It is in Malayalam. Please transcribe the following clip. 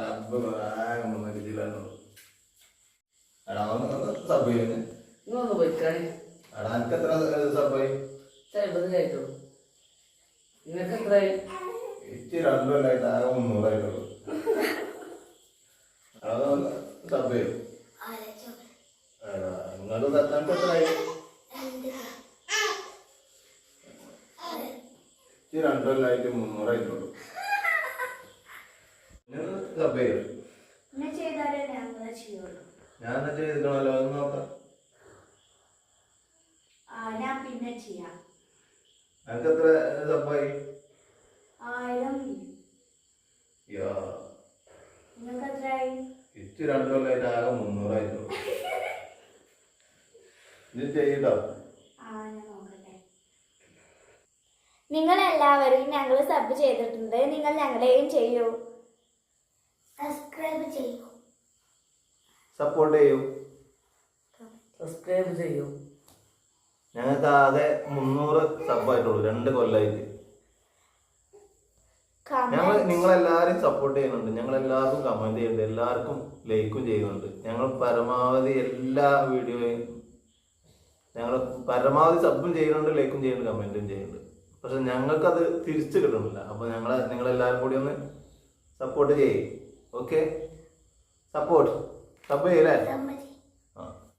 സബ് ആകെ മരിച്ചില്ലായിരുന്നു എടാ ഒന്ന് സബ് ചെയ്യുന്നു ഇങ്ങൊന്ന് പോയിക്കാണി. എടാ എനിക്ക് എത്ര സബായി എഴുപത് കയറ്റുള്ളൂ നിങ്ങൾക്ക് എത്രയായി ഇച്ചിരി രണ്ടു കൊല്ലായിട്ട് ആകെ മുന്നൂറായിട്ടുള്ളൂ അതൊന്ന് സബ് ചെയ്യും നിങ്ങൾക്ക് എത്രയായി ഇച്ചിരി രണ്ടു കൊല്ലായിട്ട് മുന്നൂറായിട്ടുള്ളൂ നിങ്ങൾ ഞാൻ ചെയ്താലേ ഞങ്ങൾ ചെയ്യുള്ളൂ. ഞാൻ എന്നാ ചെയ്തിക്കണല്ലോ അത് നോക്കാം. ഞാൻ പിന്നെ ചെയ്യാം. എനിക്ക് എത്ര തപ്പായി ആയിരം യാ. നിങ്ങൾക്ക് എത്രയായി ഇച്ച് രണ്ടു കൊല്ലായിട്ട് ആകെ മുന്നൂറായിരുന്നു ഇത് ചെയ്യട്ടോ. ഞാൻ നിങ്ങൾ എല്ലാവരും ഞങ്ങൾ സബ് ചെയ്തിട്ടുണ്ട്. നിങ്ങൾ ഞങ്ങളെയും ചെയ്യൂ. സബ്സ്ക്രൈബ് ചെയ്യൂ. സപ്പോർട്ട് ചെയ്യൂ. സബ്സ്ക്രൈബ് ചെയ്യൂ. ഞങ്ങൾക്ക് ആകെ മുന്നൂറ് സബ്ബായിട്ടുള്ളൂ രണ്ട് കൊല്ലായിട്ട്. ഞങ്ങൾ നിങ്ങളെല്ലാവരും സപ്പോർട്ട് ചെയ്യുന്നുണ്ട്. ഞങ്ങൾ എല്ലാവർക്കും കമന്റ് ചെയ്യുന്നുണ്ട്. എല്ലാവർക്കും ലൈക്കും ചെയ്യുന്നുണ്ട്. ഞങ്ങൾ പരമാവധി എല്ലാ വീഡിയോയും ഞങ്ങൾ പരമാവധി സബും ചെയ്യുന്നുണ്ട് ലൈക്കും ചെയ്യുന്നുണ്ട് കമന്റും ചെയ്യുന്നുണ്ട്. പക്ഷെ ഞങ്ങൾക്കത് തിരിച്ചു കിട്ടുന്നില്ല. അപ്പൊ ഞങ്ങളെ നിങ്ങളെല്ലാവരും കൂടി ഒന്ന് സപ്പോർട്ട് ചെയ്യും. ഓക്കെ സപ്പോർട്ട് സബ് ചെയ്യല്ലേ സബ്